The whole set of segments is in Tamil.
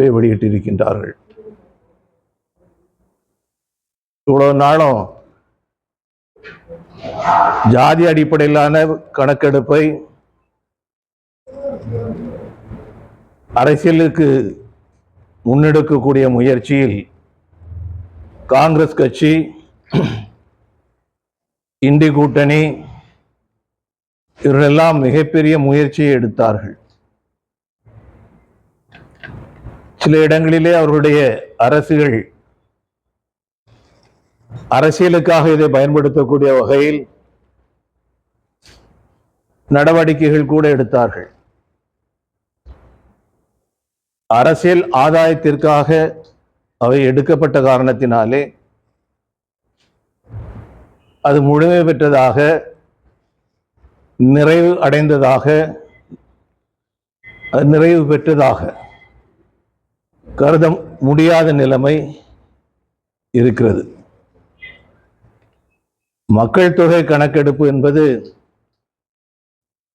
அறிவிப்பை வெளியிட்டிருக்கின்றார்கள் இவ்வளவு நாளும் ஜாதி அடிப்படையிலான கணக்கெடுப்பை அரசியலுக்கு முன்னெடுக்கக்கூடிய முயற்சியில் காங்கிரஸ் கட்சி இந்தி கூட்டணி இவர்களெல்லாம் மிகப்பெரிய முயற்சியை எடுத்தார்கள். சில இடங்களிலே அவர்களுடைய அரசுகள் அரசியலுக்காக இதை பயன்படுத்தக்கூடிய வகையில் நடவடிக்கைகள் கூட எடுத்தார்கள். அரசியல் ஆதாயத்திற்காக அவை எடுக்கப்பட்ட காரணத்தினாலே அது முழுமை பெற்றதாக நிறைவு அடைந்ததாக அது நிறைவு பெற்றதாக கருத முடியாத நிலைமை இருக்கிறது. மக்கள் தொகை கணக்கெடுப்பு என்பது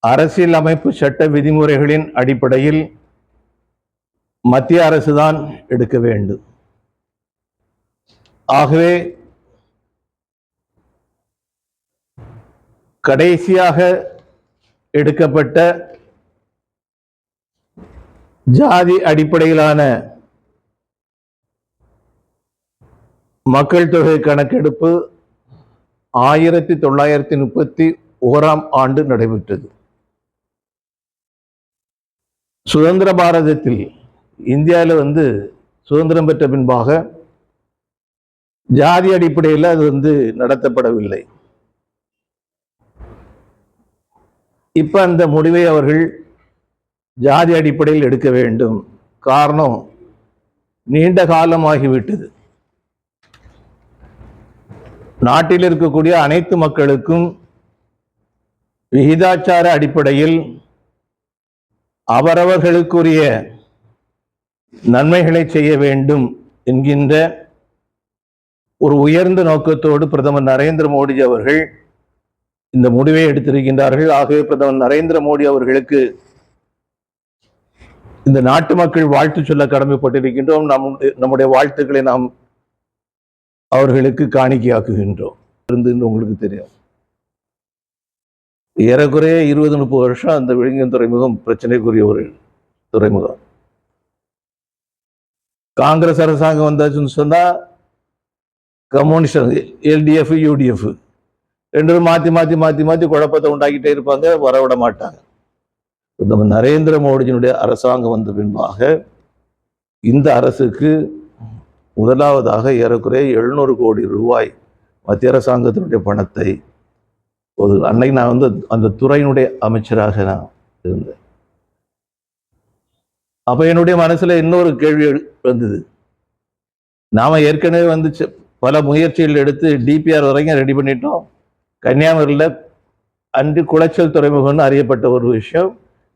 அரசியல் அமைப்பு சட்ட விதிமுறைகளின் அடிப்படையில் மத்திய அரசு தான் எடுக்க வேண்டும். ஆகவே கடைசியாக எடுக்கப்பட்ட ஜாதி அடிப்படையிலான மக்கள் தொகை கணக்கெடுப்பு ஆயிரத்தி தொள்ளாயிரத்தி முப்பத்தி ஓராம் ஆண்டு நடைபெற்றது. சுதந்திர பாரதத்தில் இந்தியாவில் வந்து சுதந்திரம் பெற்ற பின்பாக ஜாதி அடிப்படையில் அது வந்து நடத்தப்படவில்லை. இப்போ அந்த முடிவை அவர்கள் ஜாதி அடிப்படையில் எடுக்க வேண்டும். காரணம் நீண்ட காலமாகிவிட்டது. நாட்டில் இருக்கக்கூடிய அனைத்து மக்களுக்கும் விகிதாச்சார அடிப்படையில் அவரவர்களுக்குரிய நன்மைகளை செய்ய வேண்டும் என்கின்ற ஒரு உயர்ந்த நோக்கத்தோடு பிரதமர் நரேந்திர மோடி அவர்கள் இந்த முடிவை எடுத்திருக்கின்றார்கள். ஆகவே பிரதமர் நரேந்திர மோடி அவர்களுக்கு இந்த நாட்டு மக்கள் வாழ்த்து சொல்ல கடமைப்பட்டிருக்கின்றோம். நம் நம்முடைய வாழ்த்துக்களை நாம் அவர்களுக்கு காணிக்கையாக்குகின்றோம். இருந்து உங்களுக்கு தெரியும். ஏறக்குறைய இருபது முப்பது வருஷம் அந்த விழுங்கியம் துறைமுகம் பிரச்சனைக்குரிய ஒரு துறைமுகம். காங்கிரஸ் அரசாங்கம் வந்தாச்சுன்னு சொன்னா கம்யூனிஸ்ட் எல்டிஎஃப் யூடிஎஃப் ரெண்டு பேரும் மாத்தி மாத்தி மாத்தி மாத்தி குழப்பத்தை உண்டாக்கிட்டே இருப்பாங்க வரவிட மாட்டாங்க. நம்ம நரேந்திர மோடியினுடைய அரசாங்கம் வந்த பின்பாக இந்த அரசுக்கு முதலாவதாக ஏறக்குறைய எழுநூறு கோடி ரூபாய் மத்திய அரசாங்கத்தினுடைய பணத்தை ஒரு அன்னைக்கு நான் வந்து அந்த துறையினுடைய அமைச்சராக நான் இருந்தேன். அப்போ என்னுடைய மனசில் இன்னொரு கேள்வி வந்தது. நாம் ஏற்கனவே வந்து பல முயற்சிகள் எடுத்து டிபிஆர் வரைக்கும் ரெடி பண்ணிட்டோம். கன்னியாகுமரியில் அன்று குளச்சல் துறைமுகம்னு அறியப்பட்ட ஒரு விஷயம்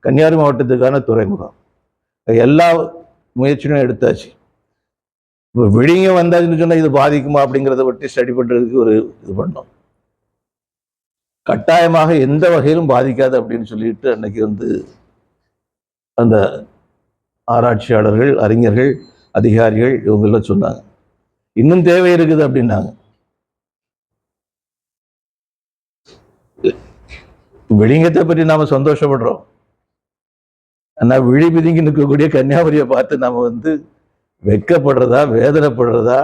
கன்னியாகுமரி மாவட்டத்துக்கான துறைமுகம். எல்லா முயற்சியும் எடுத்தாச்சு. இப்போ விழிங்க வந்தாச்சுன்னு சொன்னா இது பாதிக்குமா அப்படிங்கிறத பற்றி ஸ்டடி பண்ணுறதுக்கு ஒரு இது பண்ணோம் கட்டாயமாக எந்த வகையிலும் பாதிக்காது அப்படின்னு சொல்லிட்டு அன்னைக்கு வந்து அந்த ஆராய்ச்சியாளர்கள் அறிஞர்கள் அதிகாரிகள் இவங்கெல்லாம் சொன்னாங்க. இன்னும் தேவை இருக்குது அப்படின்னாங்க. விழிங்கத்தை பற்றி நாம சந்தோஷப்படுறோம். ஆனா விழி பிதுங்கி நிற்கக்கூடிய கன்னியாகுமரியை பார்த்து நாம வந்து வெட்கப்படுறதா வேதனைப்படுறதா?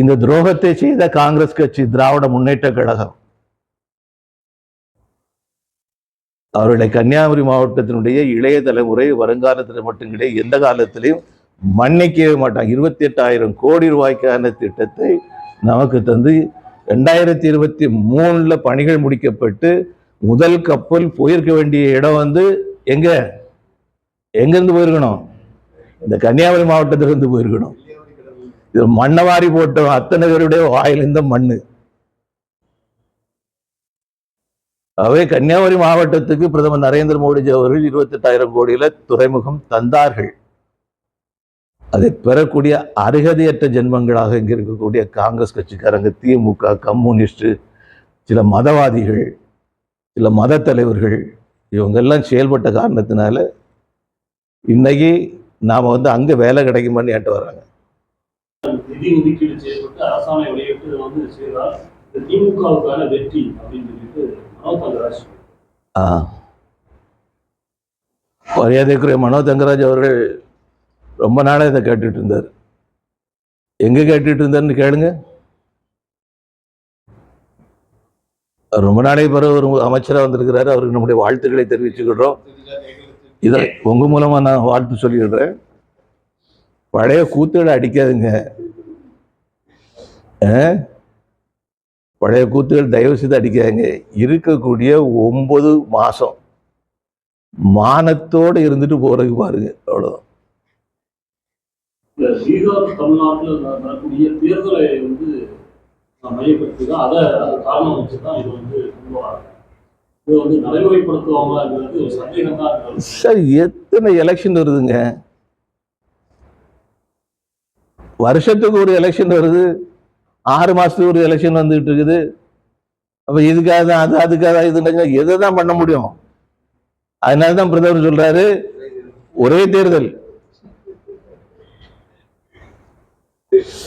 இந்த துரோகத்தை செய்த காங்கிரஸ் கட்சி திராவிட முன்னேற்ற கழகம். அவருடைய கன்னியாகுமரி மாவட்டத்தினுடைய இளைய தலைமுறை வருங்காலத்தில் மட்டும் கிடையாது எந்த காலத்திலையும் மன்னிக்கவே மாட்டாங்க. இருபத்தி எட்டாயிரம் கோடி ரூபாய்க்கான திட்டத்தை நமக்கு தந்து ரெண்டாயிரத்தி இருபத்தி மூணில் பணிகள் முடிக்கப்பட்டு முதல் கப்பல் போயிருக்க வேண்டிய இடம் வந்து எங்க? எங்கேருந்து போயிருக்கணும்? இந்த கன்னியாகுமரி மாவட்டத்திலிருந்து போயிருக்கணும். இது மண்ணை வாரி போட்ட அத்தனை பேருடைய வாயிலிருந்த மண்ணு. அவை கன்னியாகுமரி மாவட்டத்துக்கு பிரதமர் நரேந்திர மோடிஜி அவர்கள் இருபத்தெட்டாயிரம் கோடியில துறைமுகம் தந்தார்கள். அதை பெறக்கூடிய அருகதையற்ற ஜென்மங்களாக இங்க இருக்கக்கூடிய காங்கிரஸ் கட்சிக்காரங்க திமுக கம்யூனிஸ்ட் சில மதவாதிகள் சில மத தலைவர்கள் இவங்கெல்லாம் செயல்பட்ட காரணத்தினால இன்னைக்கு நாம் வந்து அங்கே வேலை கிடைக்குமான்னு என்கிட்ட வர்றாங்க. நிதி ஒதுக்கீடு செய்யப்பட்டு அரசாணை வெளியிட்டு வந்து செய்தால் திமுகவுக்கான வெற்றி அப்படின்னு சொல்லிட்டு ஆ. மரியாதைக்குரிய மனோ தங்கராஜ் அவர்கள் ரொம்ப நாளாக இதை கேட்டுட்டு இருந்தார். எங்கே கேட்டுட்டு இருந்தாருன்னு கேளுங்க. ரொம்ப நாளைக்கு பிறகு ஒரு அமைச்சராக வந்திருக்கிறாரு. அவருக்கு நம்முடைய வாழ்த்துக்களை தெரிவிச்சுக்கிடுறோம். இதை உங்கள் மூலமாக நான் வாழ்த்து சொல்லிடுறேன் பழைய கூத்துகளை அடிக்காதுங்க? பழைய கூத்துகள் தயவு செய்து அடிக்காதுங்க. இருக்கக்கூடிய ஒன்பது மாதம் மானத்தோடு இருந்துட்டு போறதுக்கு பாருங்க அவ்வளோதான் இந்த பீகார் தமிழ்நாட்டில் ந- நடக்கூடிய தேர்தலை வந்து நான் மையப்படுத்தி தான் அதை அதை காரணம் வச்சு தான் இது வந்து சார் எத்தனை எலெக்ஷன் வருதுங்க? வருஷத்துக்கு ஒரு எலெக்ஷன் வருது. ஆறு மாசத்துக்கு ஒரு எலெக்ஷன் வந்துகிட்டு இருக்குது. அப்ப இதுக்காக தான் அது அதுக்காக தான் இது எதை தான் பண்ண முடியும்? அதனால தான் பிரதமர் சொல்றாரு ஒரே தேர்தல்.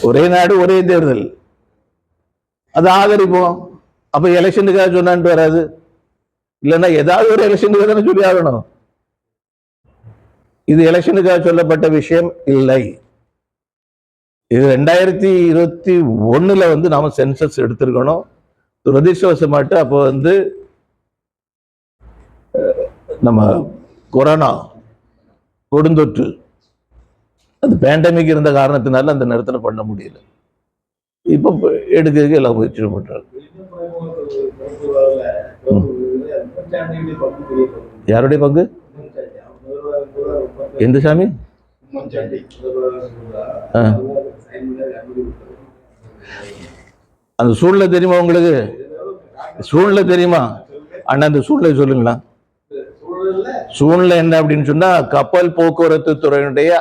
ஒரே நாடு ஒரே தேர்தல். அது ஆதரிப்போம். அப்ப எலெக்ஷனுக்காக சொன்னான்ட்டு வராது. இல்லைன்னா ஏதாவது ஒரு எலெக்ஷனுக்காக தானே சொல்லி ஆகணும். இது எலெக்ஷனுக்காக சொல்லப்பட்ட விஷயம் இல்லை. இது ரெண்டாயிரத்தி இருபத்தி ஒண்ணுல வந்து நாம சென்சஸ் எடுத்திருக்கணும். துரதிர்ஷ்டவசமாட்டு அப்போ வந்து நம்ம கொரோனா கொடுந்தொற்று அந்த பேண்டமிக் இருந்த காரணத்தினால அந்த நேரத்தில் பண்ண முடியல. இப்போ எடுக்கிறதுக்கு எல்லாம் முயற்சி பண்றாங்க. யாருடைய பங்கு? எந்த சாமி? ஆ. அந்த சூழ்நிலை தெரியுமா உங்களுக்கு? சூழ்நிலை தெரியுமா? அண்ணா அந்த சூழ்நிலை சொல்லுங்களா. சூழ்நிலை என்ன அப்படின்னு சொன்னா கப்பல் போக்குவரத்து துறையினுடைய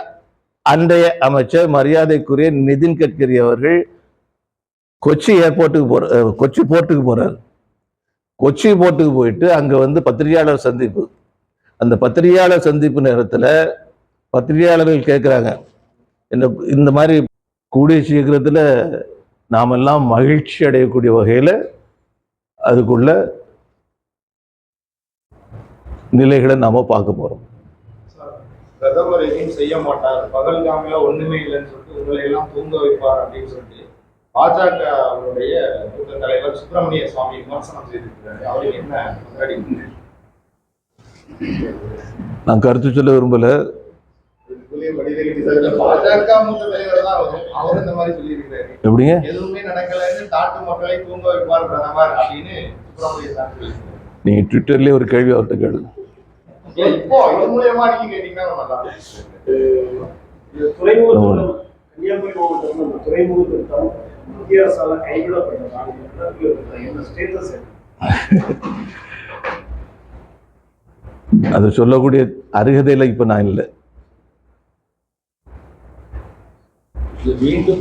அன்றைய அமைச்சர் மரியாதைக்குரிய நிதின் கட்கரி அவர்கள் கொச்சி ஏர்போர்ட்டுக்கு போற கொச்சி போர்ட்டுக்கு போறார். கொச்சி போட்டுக்கு போயிட்டு அங்கே வந்து பத்திரிகையாளர் சந்திப்பு. அந்த பத்திரிகையாளர் சந்திப்பு நேரத்தில் பத்திரிகையாளர்கள் கேட்குறாங்க இந்த இந்த மாதிரி கூடிய சீக்கிரத்தில் நாமெல்லாம் மகிழ்ச்சி அடையக்கூடிய வகையில் அதுக்குள்ள நிலைகளை நாம பார்க்க போறோம். பிரதமர் எதையும் செய்ய மாட்டார். பகல்காமில ஒண்ணுமே இல்லைன்னு சொல்லிட்டு உங்களை எல்லாம் தூங்க வைப்பார் அப்படின்னு சொல்லிட்டு பாஜக அவருடைய மூத்த தலைவர் சுப்பிரமணிய சுவாமி விமர்சனம் செய்திருக்கிறாரு. அவருக்கு என்ன நான் கருத்து சொல்ல விரும்பல. இதுக்குள்ளேயே வடிவேலு சார், பாஜக மூத்த தலைவர் தான் அவரு. அவர் இந்த மாதிரி சொல்லியிருக்கிறாரு. எப்படிங்க? எதுவுமே நடக்கலைன்னு நாட்டு மக்களை தூங்க வைப்பார் பிரதமர் அப்படின்னு சுப்பிரமணிய சாமி சொல்லியிருக்காரு. நீங்க ட்விட்டர்லயே ஒரு கேள்வி அவர்கிட்ட கேளுங்க துறைமுக அரசால கைவிடப்பட்டதால் அது சொல்லக்கூடிய அருகதையில இப்ப நான் இல்லை. மீண்டும்